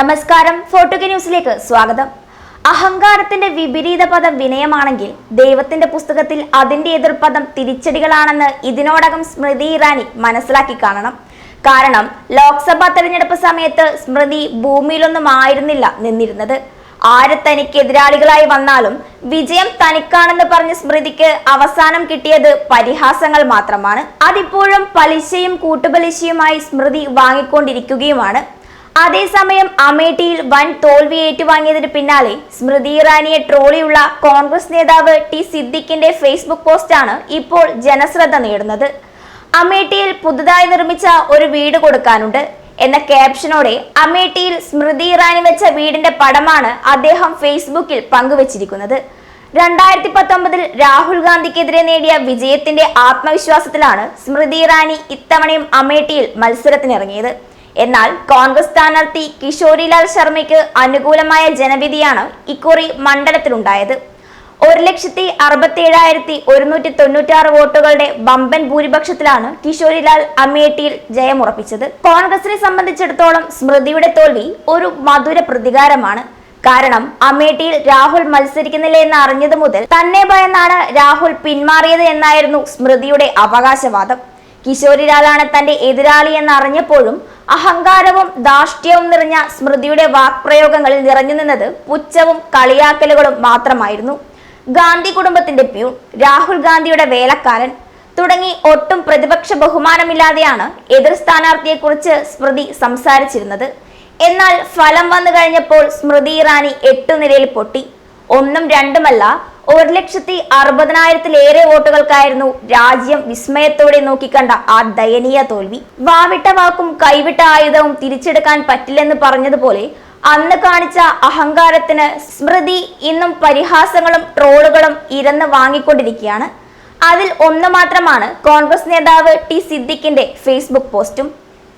നമസ്കാരം ഫോർട്ടുഗ ന്യൂസിലേക്ക് സ്വാഗതം. അഹങ്കാരത്തിന്റെ വിപരീത പദം വിനയമാണെങ്കിൽ ദൈവത്തിന്റെ പുസ്തകത്തിൽ അതിന്റെ എതിർപദം തിരിച്ചടികളാണെന്ന് ഇതിനോടകം സ്മൃതി ഇറാനി മനസ്സിലാക്കി കാണണം. കാരണം ലോക്സഭാ തെരഞ്ഞെടുപ്പ് സമയത്ത് സ്മൃതി ഭൂമിയിലൊന്നും ആയിരുന്നില്ല നിന്നിരുന്നത്. ആര് തനിക്ക് എതിരാളികളായി വന്നാലും വിജയം തനിക്കാണെന്ന് പറഞ്ഞ സ്മൃതിക്ക് അവസാനം കിട്ടിയത് പരിഹാസങ്ങൾ മാത്രമാണ്. അതിപ്പോഴും പലിശയും കൂട്ടുപലിശയുമായി സ്മൃതി വാങ്ങിക്കൊണ്ടിരിക്കുകയുമാണ്. അതേസമയം അമേഠിയിൽ വൻ തോൽവി ഏറ്റുവാങ്ങിയതിന് പിന്നാലെ സ്മൃതി ഇറാനിയെ ട്രോളിയുള്ള കോൺഗ്രസ് നേതാവ് ടി സിദ്ദിഖിന്റെ ഫേസ്ബുക്ക് പോസ്റ്റാണ് ഇപ്പോൾ ജനശ്രദ്ധ നേടുന്നത്. അമേഠിയിൽ പുതുതായി നിർമ്മിച്ച ഒരു വീട് കൊടുക്കാനുണ്ട്. എന്ന ക്യാപ്ഷനോടെ അമേഠിയിൽ സ്മൃതി ഇറാനി വെച്ച വീടിന്റെ പടമാണ് അദ്ദേഹം ഫേസ്ബുക്കിൽ പങ്കുവച്ചിരിക്കുന്നത്. രണ്ടായിരത്തി പത്തൊമ്പതിൽ രാഹുൽ ഗാന്ധിക്കെതിരെ നേടിയ വിജയത്തിന്റെ ആത്മവിശ്വാസത്തിലാണ് സ്മൃതി ഇറാനി ഇത്തവണയും അമേഠിയിൽ മത്സരത്തിനിറങ്ങിയത്. എന്നാൽ കോൺഗ്രസ് സ്ഥാനാർത്ഥി കിഷോരിലാൽ ശർമ്മയ്ക്ക് അനുകൂലമായ ജനവിധിയാണ് ഇക്കുറി മണ്ഡലത്തിലുണ്ടായത്. ഒരു ലക്ഷത്തി അറുപത്തി ഏഴായിരത്തി ഒരുന്നൂറ്റി തൊണ്ണൂറ്റാറ് വോട്ടുകളുടെ ബമ്പൻ ഭൂരിപക്ഷത്തിലാണ് കിഷോരിലാൽ അമേഠിയിൽ ജയമുറപ്പിച്ചത്. കോൺഗ്രസിനെ സംബന്ധിച്ചിടത്തോളം സ്മൃതിയുടെ തോൽവി ഒരു മധുര പ്രതികാരമാണ്. കാരണം അമേഠിയിൽ രാഹുൽ മത്സരിക്കുന്നില്ല എന്ന് അറിഞ്ഞത് മുതൽ തന്നെ ഭയന്നാണ് രാഹുൽ പിന്മാറിയത് എന്നായിരുന്നു സ്മൃതിയുടെ അവകാശവാദം. കിഷോരിലാലാണ് തന്റെ എതിരാളി എന്ന് അറിഞ്ഞപ്പോഴും അഹങ്കാരവും ദാഷ്ട്യവും നിറഞ്ഞ സ്മൃതിയുടെ വാക്പ്രയോഗങ്ങളിൽ നിറഞ്ഞു നിന്നത് പുച്ഛവും കളിയാക്കലുകളും മാത്രമായിരുന്നു. ഗാന്ധി കുടുംബത്തിന്റെ പ്യൂൺ രാഹുൽ ഗാന്ധിയുടെ വേലക്കാരൻ തുടങ്ങി ഒട്ടും പ്രതിപക്ഷ ബഹുമാനമില്ലാതെയാണ് എതിർ സ്ഥാനാർത്ഥിയെക്കുറിച്ച് സ്മൃതി സംസാരിച്ചിരുന്നത്. എന്നാൽ ഫലം വന്നു കഴിഞ്ഞപ്പോൾ സ്മൃതി ഇറാനി എട്ടു നിലയിൽ പൊട്ടി. ഒന്നും രണ്ടുമല്ല ഒരു ലക്ഷത്തി അറുപതിനായിരത്തിലേറെ വോട്ടുകൾക്കായിരുന്നു രാജ്യം വിസ്മയത്തോടെ നോക്കിക്കണ്ട ആ ദയനീയ തോൽവി. വാവിട്ട വാക്കും കൈവിട്ട ആയുധവും തിരിച്ചെടുക്കാൻ പറ്റില്ലെന്ന് പറഞ്ഞതുപോലെ അന്ന് കാണിച്ച അഹങ്കാരത്തിന് സ്മൃതി ഇന്നും പരിഹാസങ്ങളും ട്രോളുകളും ഇരന്ന് വാങ്ങിക്കൊണ്ടിരിക്കുകയാണ്. അതിൽ ഒന്ന് മാത്രമാണ് കോൺഗ്രസ് നേതാവ് ടി സിദ്ദിഖിന്റെ ഫേസ്ബുക്ക് പോസ്റ്റും.